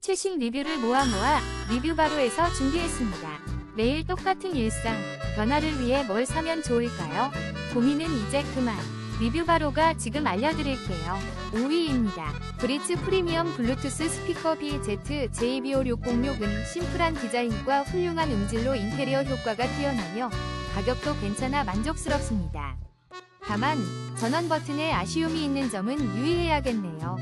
최신 리뷰를 모아 모아 리뷰바로에서 준비했습니다. 매일 똑같은 일상, 변화를 위해 뭘 사면 좋을까요? 고민은 이제 그만. 리뷰바로가 지금 알려드릴게요. 5위입니다. 브리츠 프리미엄 블루투스 스피커 BZ JB5606은 심플한 디자인과 훌륭한 음질로 인테리어 효과가 뛰어나며 가격도 괜찮아 만족스럽습니다. 다만 전원 버튼에 아쉬움이 있는 점은 유의해야겠네요.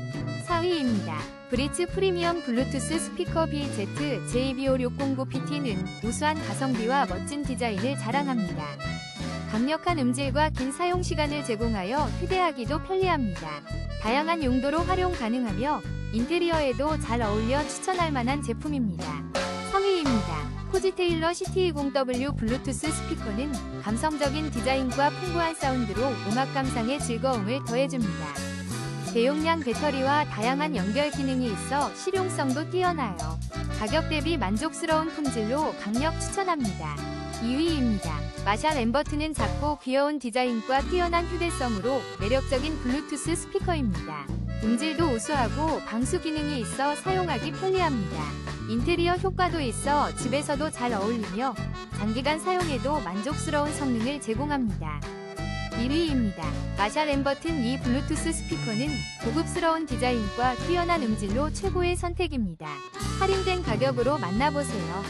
4위입니다. 브리츠 프리미엄 블루투스 스피커 BZ JB5609PT는 우수한 가성비와 멋진 디자인을 자랑합니다. 강력한 음질과 긴 사용 시간을 제공하여 휴대하기도 편리합니다. 다양한 용도로 활용 가능하며 인테리어에도 잘 어울려 추천할 만한 제품입니다. 3위입니다. 코지테일러 CT20W 블루투스 스피커는 감성적인 디자인과 풍부한 사운드로 음악 감상의 즐거움을 더해줍니다. 대용량 배터리와 다양한 연결 기능이 있어 실용성도 뛰어나요. 가격 대비 만족스러운 품질로 강력 추천합니다. 2위입니다. 마샬 엠버트는 작고 귀여운 디자인과 뛰어난 휴대성으로 매력적인 블루투스 스피커입니다. 음질도 우수하고 방수 기능이 있어 사용하기 편리합니다. 인테리어 효과도 있어 집에서도 잘 어울리며 장기간 사용해도 만족스러운 성능을 제공합니다. 1위입니다. 마샬 엠버튼 이 블루투스 스피커는 고급스러운 디자인과 뛰어난 음질로 최고의 선택입니다. 할인된 가격으로 만나보세요.